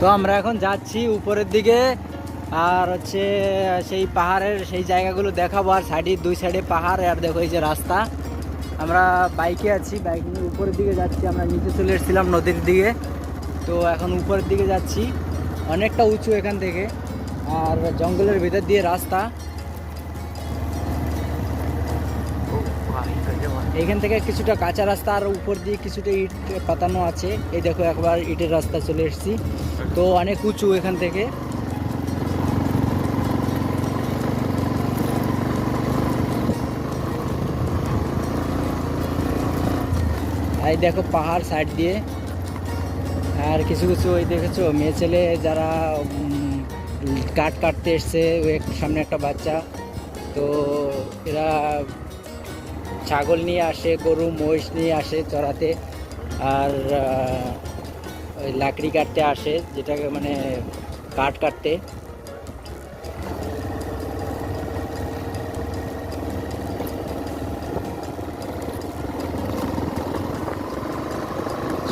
তো আমরা এখন যাচ্ছি উপরের দিকে, আর হচ্ছে সেই পাহাড়ের সেই জায়গাগুলো দেখাবো, আর সাইডে, দুই সাইডে পাহাড়, আর দেখো এই যে রাস্তা। আমরা বাইকে আছি, বাইক নিয়ে উপরের দিকে যাচ্ছি, আমরা নিচে চলে এসেছিলাম নদীর দিকে। তো এখন উপরের দিকে যাচ্ছি, অনেকটা উঁচু এখান থেকে, আর জঙ্গলের ভিতর দিয়ে রাস্তা। এইখান থেকে কিছুটা কাঁচা রাস্তা, আর উপর দিয়ে কিছুটা ইট পাতানো আছে। এই দেখো, একবার ইটের রাস্তা চলে এসেছি। তো অনেক উঁচু এখান থেকে। এই দেখো, পাহাড় সাইড দিয়ে। আর কিছু কিছু ওই দেখেছ, মেয়ে ছেলে যারা কাঠ কাটতে এসছে সামনে একটা বাচ্চা। তো এরা ছাগল নিয়ে আসে, গরু, মহিষ নিয়ে আসে চড়াতে। আর ওই লাকড়ি কাটতে আসে, যেটাকে মানে কাঠ কাটতে।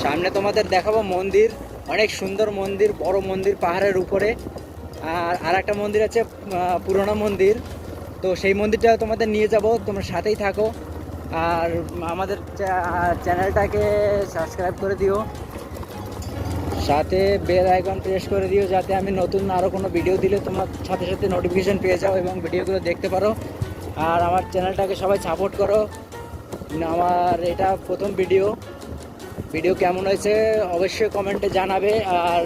সামনে তোমাদের দেখাবো মন্দির, অনেক সুন্দর মন্দির, বড় মন্দির পাহাড়ের উপরে। আর আর একটা মন্দির আছে পুরোনো মন্দির। তো সেই মন্দিরটা তোমাদের নিয়ে যাব, তোমরা সাথেই থাকো। আর আমাদের চ্যানেলটাকে সাবস্ক্রাইব করে দিও। সাথে বেল আইকন প্রেস করে দিও যাতে আমি নতুন আরও কোনো ভিডিও দিলে তোমার সাথে সাথে নোটিফিকেশান পেয়ে যাও এবং ভিডিওগুলো দেখতে পারো। আর আমার চ্যানেলটাকে সবাই সাপোর্ট করো। আমার এটা প্রথম ভিডিও। ভিডিও কেমন হয়েছে অবশ্যই কমেন্টে জানাবে। আর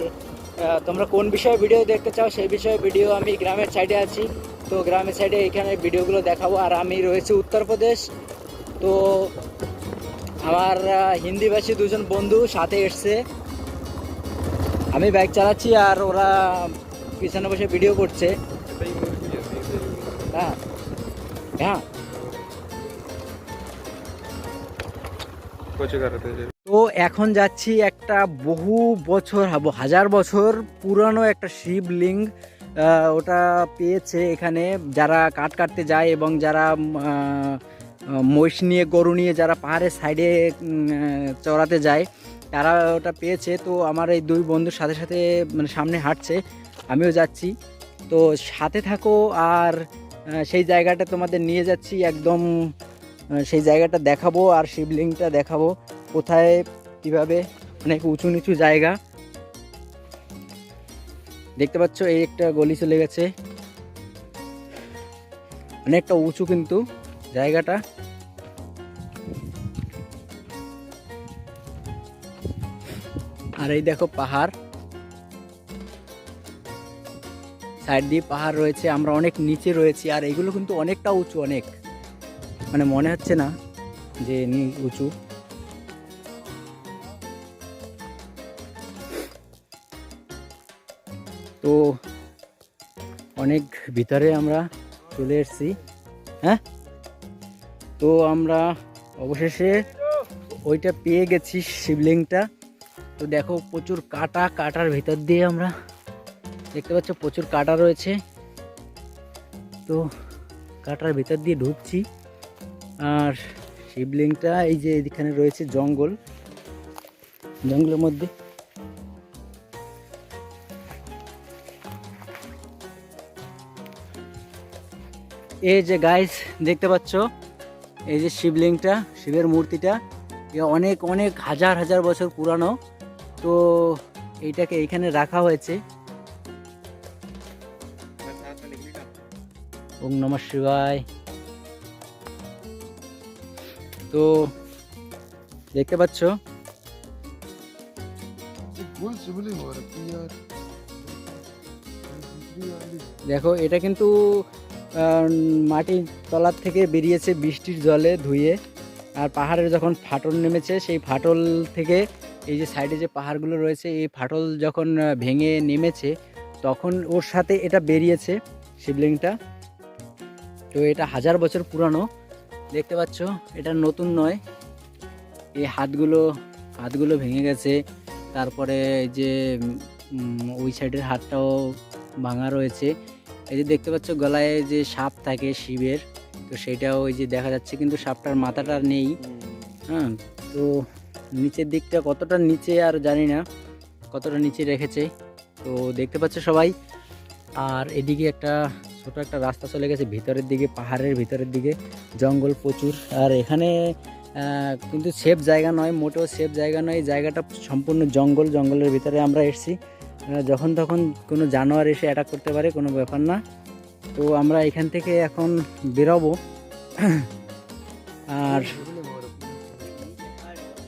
তোমরা কোন বিষয়ে ভিডিও দেখতে চাও সেই বিষয়ে ভিডিও আমি গ্রামের সাইডে আছি। তো গ্রামের সাইডে এখানে ভিডিওগুলো দেখাবো। আর আমি রয়েছি উত্তরপ্রদেশ। তো আমার হিন্দিভাষী দুজন বন্ধু সাথে এসছে। আমি বাইক চালাচ্ছি আর ওরা পিছনে বসে ভিডিও করছে। হ্যাঁ। হ্যাঁ। তো এখন যাচ্ছি একটা বহু বছর হাজার বছর পুরানো একটা শিবলিঙ্গ ওটা পেয়েছে এখানে। যারা কাঠ কাটতে যায় এবং যারা মহিষ নিয়ে, গরু নিয়ে যারা পাহাড়ের সাইডে চড়াতে যায়, তারা ওটা পেয়েছে। তো আমার এই দুই বন্ধুর সাথে সাথে মানে সামনে হাঁটছে, আমিও যাচ্ছি। তো সাথে থাকো আর সেই জায়গাটা তোমাদের নিয়ে যাচ্ছি, একদম সেই জায়গাটা দেখাবো আর শিবলিংটা দেখাবো, কোথায়, কীভাবে, অনেক উঁচু নিচু জায়গা। দেখতে পাচ্ছ, এই একটা গলি চলে গেছে। অনেকটা উঁচু কিন্তু জায়গাটা। আর এই দেখো পাহাড়। সাইড দিয়ে পাহাড় রয়েছে, আমরা অনেক নিচে রয়েছি, আর এগুলো কিন্তু অনেকটা উঁচু, অনেক। মানে মনে হচ্ছে না যে উঁচু। তো অনেক ভিতরে আমরা চলে এসেছি। হ্যাঁ? তো আমরা অবশেষে ওইটা পেয়ে গেছি শিবলিংটা। তো দেখো প্রচুর কাটা, কাটার ভিতর দিয়ে আমরা দেখতে পাচ্ছ প্রচুর কাটা রয়েছে। তো কাটার ভিতর দিয়ে ঢুকছি। আর শিবলিংটা এই যে এখানে রয়েছে জঙ্গল। জঙ্গলের মধ্যে। এই যে গাইস দেখতে পাচ্ছ? এই যে শিবলিংটা, শিবের মূর্তিটা। এ অনেক অনেক হাজার হাজার বছর পুরানো। তো এইটাকে এইখানে রাখা হয়েছে। ওম নম শিবায়। তো দেখতে পাচ্ছ? দেখো, এটা কিন্তু মাটির তলার থেকে বেরিয়েছে বৃষ্টির জলে ধুয়ে। আর পাহাড়ের যখন ফাটল নেমেছে, সেই ফাটল থেকে এই যে সাইডে যে পাহাড়গুলো রয়েছে এই ফাটল যখন ভেঙে নেমেছে তখন ওর সাথে এটা বেরিয়েছে শিবলিংটা। তো এটা হাজার বছর পুরানো। দেখতে পাচ্ছ এটা নতুন নয়। এই হাতগুলো হাতগুলো ভেঙে গেছে। তারপরে এই যে ওই সাইডের হাতটাও ভাঙা রয়েছে। এই যে দেখতে পাচ্ছ গলায় যে সাপ থাকে শিবের তো সেটাও ওই যে দেখা যাচ্ছে কিন্তু সাপটার মাথাটা নেই। হ্যাঁ তো নিচের দিকটা কতটা নিচে আর জানি না, কতটা নিচে রেখেছে। তো দেখতে পাচ্ছ সবাই, আর এদিকে একটা ছোট একটা রাস্তা চলে গেছে, ভিতরের দিকে, পাহাড়ের ভিতরের দিকে। জঙ্গল প্রচুর, আর এখানে কিন্তু সেফ জায়গা নয়, মোটেও সেফ জায়গা নয়। জায়গাটা সম্পূর্ণ জঙ্গল, জঙ্গলের ভিতরে আমরা এসেছি। যখন তখন কোনো জানোয়ার এসে অ্যাটাক করতে পারে, কোনো ব্যাপার না। তো আমরা এখান থেকে এখন বেরোবো। আর